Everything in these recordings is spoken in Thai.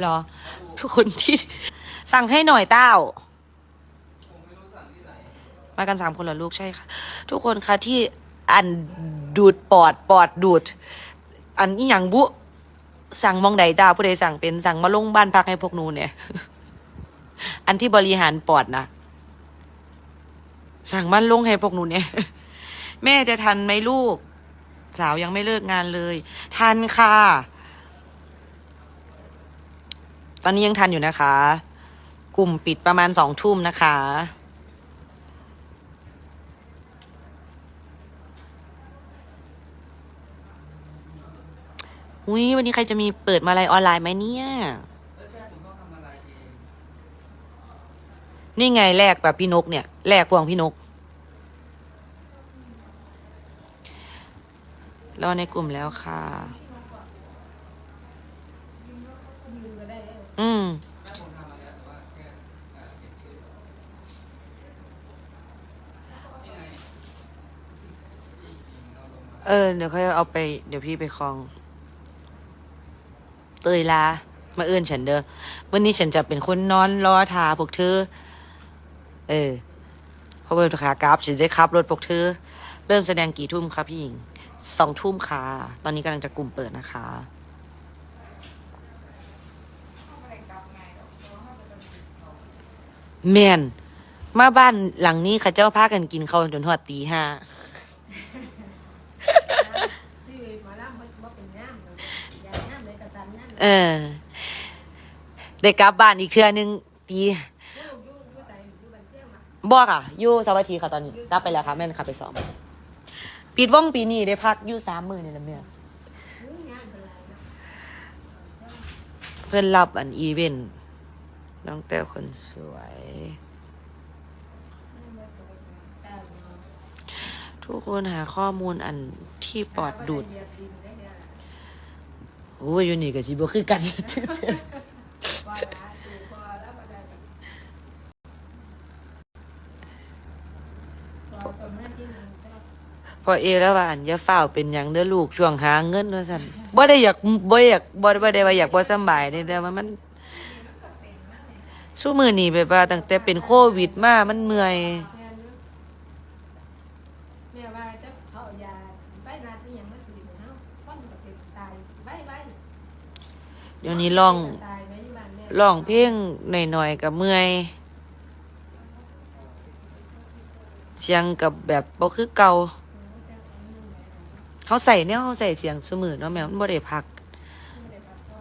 หรอทุกคนที่ สั่งให้หน่อยเต้า มากันสามคนเหรอลูกใช่ค่ะ ทุกคนคะที่อันดูดปอดปอดดูด อันอีหยังบุ สั่งมองใดจ้าผู้ใดสั่งเป็นสั่งมาลงบ้านพักให้พวกนูเนี่ย อันที่บริหารปอดนะสั่งมาลงให้พวกนูเนี่ย แม่จะทันไหมลูก สาวยังไม่เลิกงานเลย ทันค่ะ อนนี้ยังทันอยู่นะคะ กลุ่มปิดประมาณสองทุ่มนะคะ อุ้ยวันนี้ใครจะมีเปิดมาลัยออนไลน์ไหมเนี่ย นี่ไงแลกแบบพี่นกเนี่ยแลกพวงพี่นกรอในกลุ่มแล้วค่ะ อืม เออ เดี๋ยวเขาเอาไป เดี๋ยวพี่ไปคลอง เตยลา มาเอื้อนฉันเด้อวันนี้ฉันจะเป็นคนนอนรอทาพวกเธอ เออเพราะว่าขากราฟฉันจะขับรถพวกเธอ เริ่มแสดงกี่ทุ่มคะพี่หญิง สองทุ่มค่ะ ตอนนี้กำลังจะกลุ่มเปิดนะคะ แมนมาบ้านหลังนี้ข้าเจ้าพากันกินข้าวจนหัวตีห้า ที่หมาล่ำมันว่าเป็นน้ำเลยยาน้ำเลยกระสันน้ำ เออได้กลับบ้านอีกเทื่อนึงตียูยูยูใส่ยูบันเที่ยงมาบอกอะอยู่สวัสดีค่ะตอนนี้กลับไปแล้วค่ะแม่นค่ะไปสอบปิดว่องปีนี้ได้พักอยู่สามมือนี่แหละแม่ยูงานเพื่อนรับอันอีเวนต์น้องแต้วคนสวย ทุกคนหาข้อมูลอันที่ปอดดูด เดียดดินได้เนี่ย โอ้ยอยู่นี่กับสิบคือกันพอเอแล้วว่าอันอย่าเฝ้าเป็นหยังเด้อลูกช่วงหาเงินว่าซั่นบ่ได้อยากบ่ได้อยากบ่บ่ได้ว่าอยากบ่สำบายเด้แต่ว่ามันสู้มือนี่แบบว่าตั้งแต่เป็นโควิดมามันเมื่อย แม่นึกแม่ว่าจะเอายาใบนาที่ยังไม่สูดเนาะป้อนกับเด็กตายใบใบ เดี๋ยวนี้ลองตายไหมที่องเพลงหน่อยๆกับเมื่อย เสียงกับแบบบ่คือเก่าเขาใส่เนี่ยเขาใส่เสียงสมือเนาะแม่มันบ่ได้พัก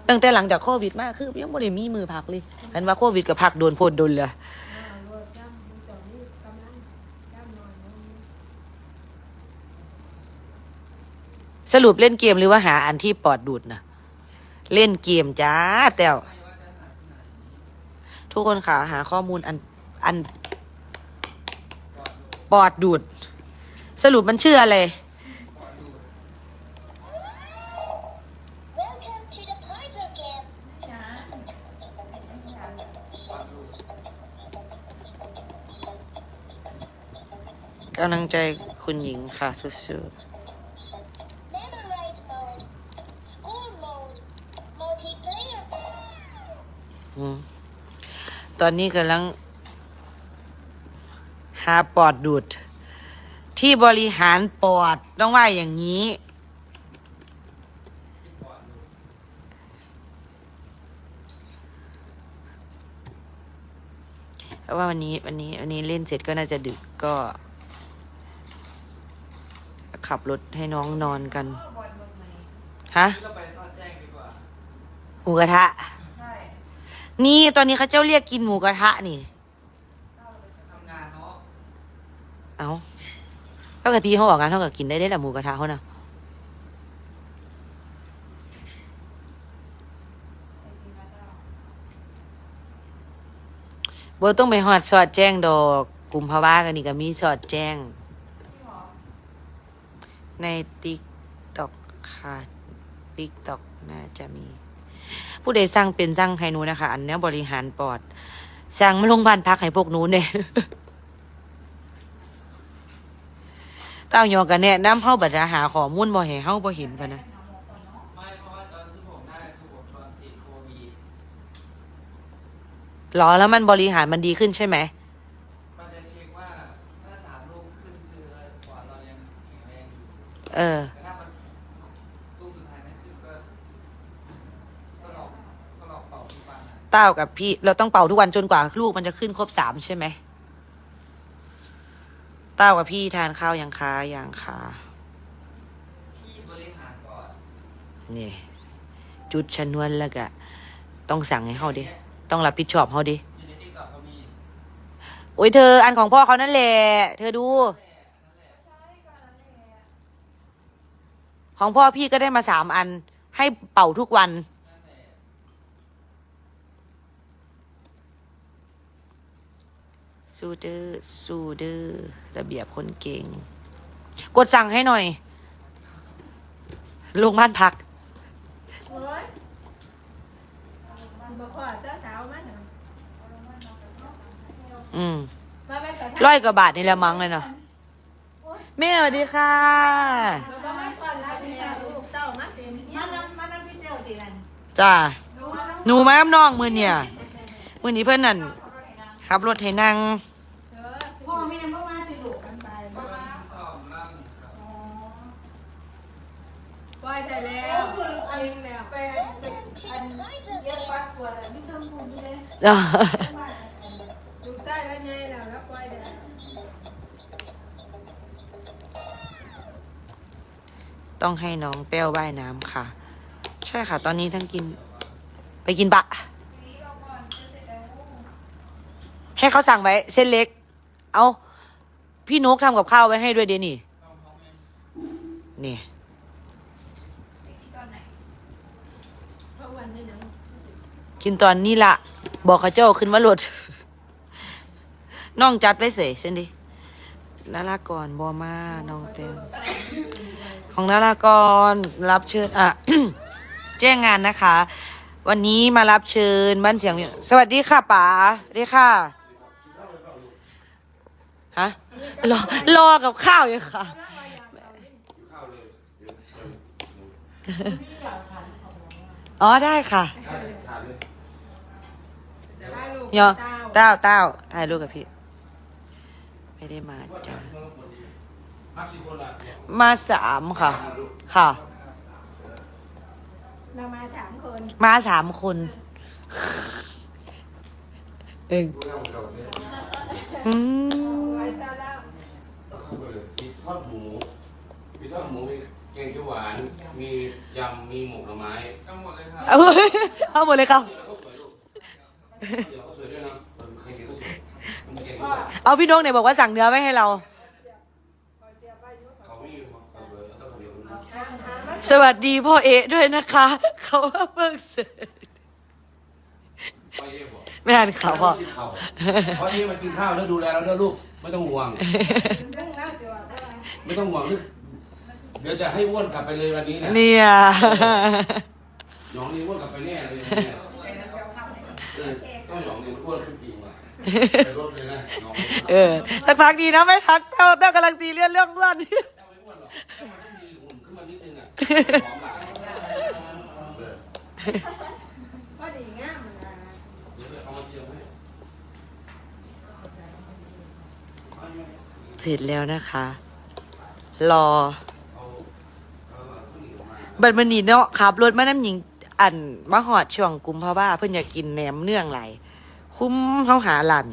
ตั้งแต่หลังจากโควิดมากคือยังบ่ได้มีมือพักเลยเห็นว่าโควิดก็พักโดนโพดโดนเลยสรุปเล่นเกมหรือว่าหาอันที่ปอดดูดนะ เล่นเกมจ้าแต้วทุกคนค่ะ หาข้อมูลอันอันปอดดูด สรุปมันชื่ออะไร กำลังใจคุณหญิงค่ะสุด Memorize mode. Score mode. Multiplayer. ๆอืม ตอนนี้กำลัง หาปอดดูด ที่บริหารปอดต้องว่าอย่างนี้ เพราะว่าวันนี้วันนี้วันนี้เล่นเสร็จก็น่าจะดึกก็ ขับรถให้น้องนอนกัน ฮะหมูกระทะ นี่ตอนนี้เขาเจ้าเรียกกินหมูกระทะนี่ เอาปกติเขาบอกงานเท่ากับกินได้ได้แหละหมูกระทะเขานะบต้องไปหอดสอดแจ้งดอกกลุ่มภาวะกันนี่ก็มีสอดแจ้ง ในติ๊กตอกค่ะติ๊กตอกน่าจะมี ผู้ใดสร้างเป็นสร้างให้หนูนะคะ อันนี้บริหารปอดสร้างมาโรงพยาบาลพักให้พวกหนูเนี่ยเต้ายอกันแนะน้ำเฮาบัดหาขอมูลบ่ให้เฮาบ่เห็นพะนะไม่เพราะว่าตอนนติดโควิดหรอแล้วมันบริหารมันดีขึ้นใช่ไหมเออ ต้ากับพี่ เราต้องเป่าทุกวันจนกว่าลูกมันจะขึ้นครบสามใช่ไหมเต้ากับพี่ทานข้าวยังคะยังคะที่บริหารก่อนนี่จุดชนวนแล้วก็ต้องสั่งให้เขาดิ ต้องรับผิดชอบเขาดิโอ้ยเธอ อันของพ่อเขานั่นแหละเธอดู ของพ่อพี่ก็ได้มาสามอัน ให้เป่าทุกวัน นั่นแหละ สู้เด้อสู้เด้อระเบียบคนเก่ง กดสั่งให้หน่อยลงบ้านพักโอ้ยบอกว่าเจ้าสาวมันน่ะอืมมาเป็นกระทะร้อยกว่าบาทนี่แหละมั้งเลยเนาะแม่สวัสดีค่ะมาก่อนรับแม่ลูกเต้ามาเต็มเนี่ยมามพี่เจ้าตีนันจ้าหนูว่าน้องนูมากับน้องมือเนี่ย มือนี้เพื่อนนั่นขับรถให้นั่ง เออ พ่อแม่เมื่อวานที่ลูก กันไปบ่ว่า สอบล่ำครับ ปล่ อยได้แล้วอันนี้แล้วแฟนอันเย็บปัดปวดอันนี้ต้องพูดเลยจ้าลูกใจแล้วไงแล้วแล้วปล่อยได้แล้วต้องให้น้องแป้วว่ายน้ำค่ะ ใช่ค่ะ ตอนนี้ทั้งกิน ไปกินบะ ให้เขาสั่งไว้ เส้นเล็ก เอาพี่นุกทำกับข้าวไว้ให้ด้วยเดี๋ยวนี่นี่ เพราะวันนี้นะ กินตอนนี้ละบอกเขาเจ้าขึ้นมาโหลดน้องจัดไว้เสยเส้นดิลาลากรบอมาน้องเต็มของลาลากรรับเชิญอะแจ้งงานนะคะ วันนี้มารับเชิญบ้านเสียง สวัสดีค่ะป๋าดีค่ะฮะรอรอกับข้าวอยู่ค่ะอ๋อได้ค่ะ ได้ลูกเนาะเต้าเต้าเต้าถ่ายรูปกับพี่ ไม่ได้มาจ้ามาสามค่ะ ค่ะ เรามาสามคนมาสามคน เองอืมไว้เต้าแล้วมีทอดหมู มีทอดหมู มีแกงเขียวหวาน มียำ มีหมกหน่อไม้ ทั้งหมดเลยครับ เอาเอาหมดเลยครับ เดี๋ยวก็สวยด้วยนะเออใครเห็นก็สวยมันเก่งด้วยเอาพี่นกเนี่ยบอกว่าสั่งเนื้อไว้ให้เราเขาไม่มีความสวยเอาต้องเขาเดียวกันนะสวัสดีพ่อเอะด้วยนะคะ เขาว่าเพิ่งเสร็จไปเย่บอกไม่อ่านข่าวพ่อกินข้าวเพราะที่มากินข้าวแล้วดูแลเราด้วยลูกไม่ต้องห่วงเรื่องเล่าสิว่าว่าไม่ต้องห่วงลูกเดี๋ยวจะให้อ้วนกลับไปเลยวันนี้นะเนี่ย น้องนี่อ้วนกลับไปแน่เลยเนี่ยเออ ต้องหยองเนี่ยมันอ้วนขึ้นจริงว่ะไปรถเลยนะน้องเออสักพักดีนะไม่ทักเต้าเต้ากำลังซีเรียสเรื่องอ้วนเจ้าไม่อ้วนหรอกเจ้ามันต้องมีหุ่นขึ้นมานิดนึงอะหอมหลายเออว่าดีงามนะเดี๋ยวเอามาเจียวให้เสร็จแล้วนะคะ รอเอาเอาข้าวเหนียวมาบัดมันนี่เนาะขับรถมาน้ำหญิงอันมาหอดช่วงกุมภาว่าเพิ่นอยากกินแหนมเนื่องไหลาย คุ้มเขาหาหลัน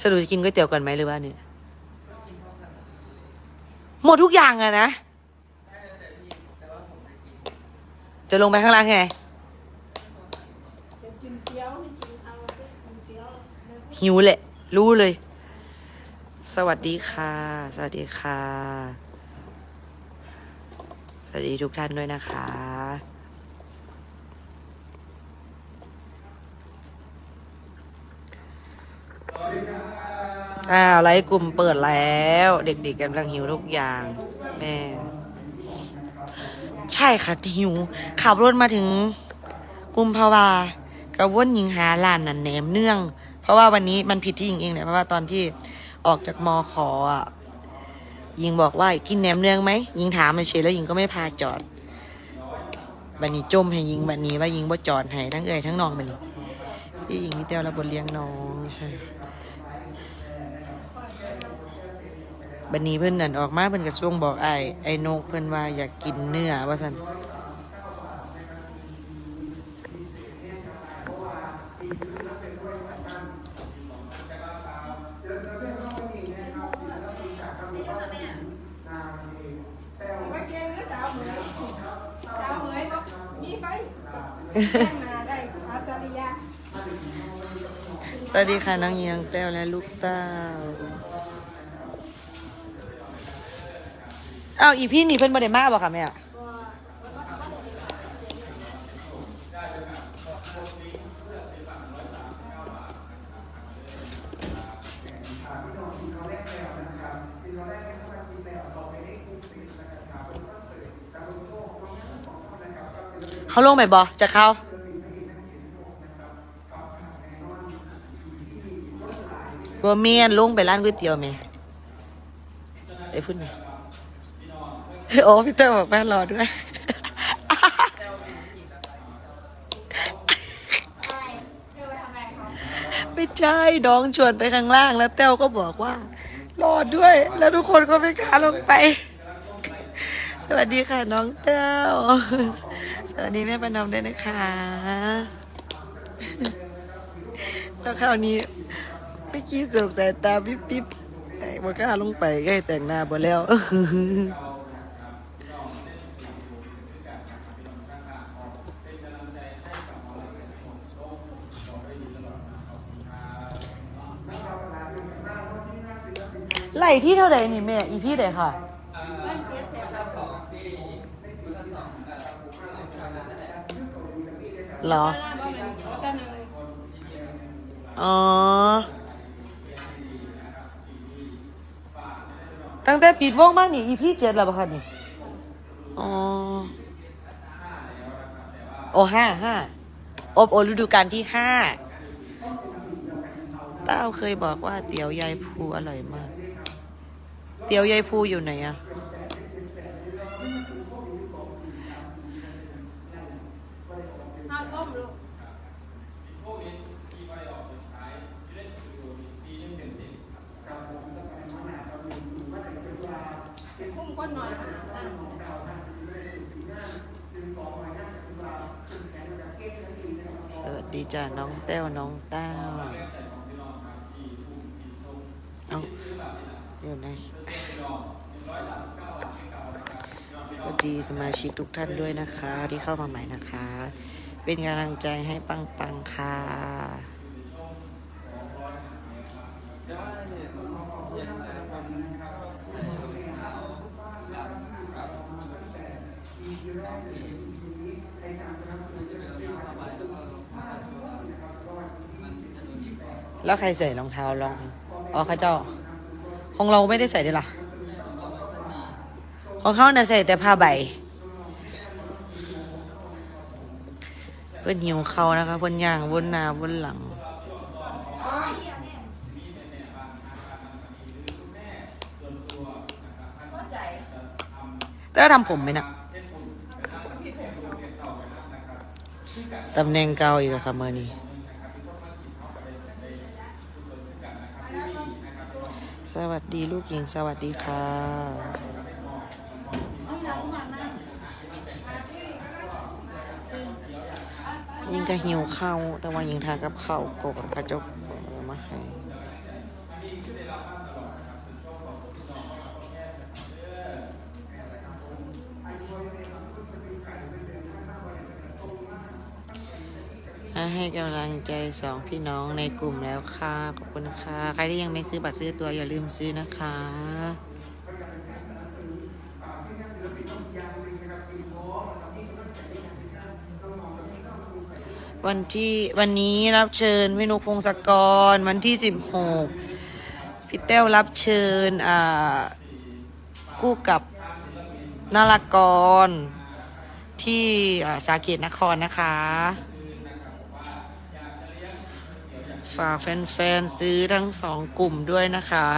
สรุปจะกินก๋วยเตี๋ยวก่อนไหมหรือว่าเนี่ยหมดทุกอย่างอะนะ จะลงไปข้างล่างไงหิวแหละ รู้เลย สวัสดีค่ะ สวัสดีค่ะ สวัสดีทุกท่านด้วยนะคะ อ้าวไลฟ์กลุ่มเปิดแล้ว เด็กๆกำลังหิวทุกอย่าง แม่ ใช่ค่ะหิว ขับรถมาถึงกุมภาวากระวนยิงหาร้านนันแหนมเนื่อง เพราะว่าวันนี้มันผิดที่ยิงเองเนี่ยเพราะว่าตอนที่ออกจากมอขออะยิงบอกว่ากินแหนมเนืองไหมยิงถามเฉยแล้วยิงก็ไม่พาจอดบันนี้จมให้ยิงบันนี้ว่ายิงบ่จอดให้ทั้งเอ่ยทั้งน้องบันนี้พี่หญิงพี่เต้วรับบทเลี้ยงน้องใช่ บันนี้เพิ่นนั่นออกมาเพิ่นกระช่วงบอกไอ้ไอ้นกเพิ่นว่าอยากกินเนื้อว่าซั่นว่าเก่งหรือสวัสดีค่ะน้องยิงน้องแต้วและลูกเต้า อ้าวอีพี่นี่เพิ่นบ่ได้มาบ่ค่ะแม่เขาลงไปบ่จะเข้าบัวเมียนลงไปร้านก๋วยเตี๋ยวไหมไอ้พูดไหม โอ้พี่เตอร์บอกแม่รอด้วยไม่ใช่น้องชวนไปข้างล่างแล้วเต้วก็บอกว่า รอด้วย แล้วทุกคนก็ไม่กล้าลงไป สวัสดีค่ะน้องเต้วสวัสดีแม่ประนอมด้วยนะคะแล้วคราวนี้เมื่กี้สบสายตาปิ๊บปิ๊บไอ้บกล้าลงไปก็ให้แต่งหน้าบ่แล้ว ไหลที่เท่าไหร่นี่แม่อีพี่ไหนค่ะเหรอล่าบ่แม่นแต่หนึ่งอ๋อ ตั้งแต่ปิดวงมานี่อีพี่เจ็ดแล้วป่ะคะนี่ อ๋อ โอ้ห้าห้าอบโอฤดูกาลที่ห้าเต้าเคยบอกว่าเตี๋ยวยายภูอร่อยมาก เตี๋ยวยายภูอยู่ไหนอะสวัสดีจ้าน้องแต้วน้องเต้า เดี๋ยวนะสวัสดีสมาชิกทุกท่านด้วยนะคะ ที่เข้ามาใหม่นะคะ เป็นกำลังใจให้ปังปังๆค่ะแล้วใครใส่รองเท้ารอง อ๋อข้าเจ้า ของเราไม่ได้ใส่ด้วยล่ะ ของเขาน่ะใส่แต่ผ้าใบ เพื่อนหิวเขานะคะเพื่อนย่างบนหนาบนหลัง แต่ทำผมไหมนะตำแหน่งเก่าอีกแล้วค่ะเมื่อนี้ สวัสดีลูกหญิงสวัสดีค่ะ ยิงก็หิวข้าวแต่ว่ายิงทานกับข้าวกบกระจกเอามาให้มา ให้กำลังใจสองพี่น้องในกลุ่มแล้วค่ะ ขอบคุณค่ะ ใครที่ยังไม่ซื้อบัตรซื้อตัวอย่าลืมซื้อนะคะวันที่วันนี้รับเชิญพี่นุกพงศกร วันที่สิบหกพี่เต้วรับเชิญอ่าคู่กับนารากร ที่อ่าสาเกตนครนะคะ ฝากแฟนๆซื้อทั้งสองกลุ่มด้วยนะคะ